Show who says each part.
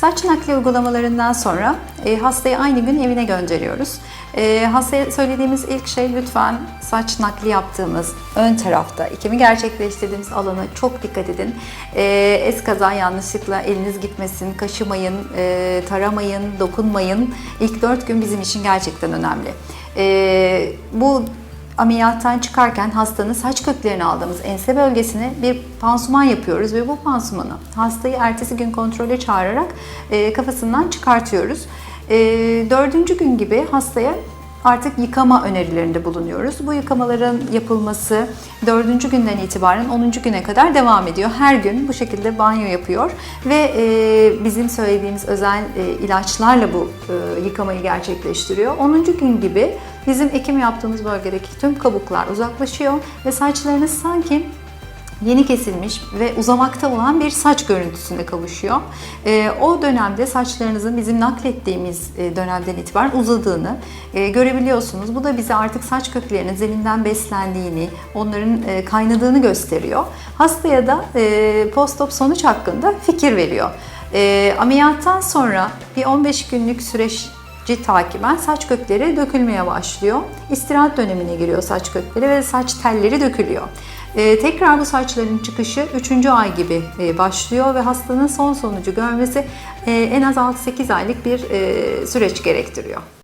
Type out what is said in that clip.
Speaker 1: Saç nakli uygulamalarından sonra e, hastayı aynı gün evine gönderiyoruz. E, hastaya söylediğimiz ilk şey lütfen saç nakli yaptığımız ön tarafta ekimi gerçekleştirdiğimiz alana çok dikkat edin. E, eskaza yanlışlıkla eliniz gitmesin, kaşımayın, e, taramayın, dokunmayın. İlk 4 gün bizim için gerçekten önemli. E, bu ameliyattan çıkarken hastanın saç köklerini aldığımız ense bölgesine bir pansuman yapıyoruz ve bu pansumanı hastayı ertesi gün kontrole çağırarak e, kafasından çıkartıyoruz. E, dördüncü gün gibi hastaya artık yıkama önerilerinde bulunuyoruz. Bu yıkamaların yapılması dördüncü günden itibaren 10. güne kadar devam ediyor. Her gün bu şekilde banyo yapıyor ve e, bizim söylediğimiz özel e, ilaçlarla bu e, yıkamayı gerçekleştiriyor. 10. gün gibi bizim ekim yaptığımız bölgedeki tüm kabuklar uzaklaşıyor ve saçlarınız sanki yeni kesilmiş ve uzamakta olan bir saç görüntüsüne kavuşuyor. Ee, o dönemde saçlarınızın bizim naklettiğimiz e, dönemden itibaren uzadığını e, görebiliyorsunuz. Bu da bize artık saç köklerinin zeminden beslendiğini, onların e, kaynadığını gösteriyor. Hastaya da e, post-op sonuç hakkında fikir veriyor. E, ameliyattan sonra bir 15 günlük süreç ci takiben saç kökleri dökülmeye başlıyor. İstirahat dönemine giriyor saç kökleri ve saç telleri dökülüyor. Ee, tekrar bu saçların çıkışı 3. ay gibi e, başlıyor ve hastanın son sonucu görmesi e, en az 6-8 aylık bir e, süreç gerektiriyor.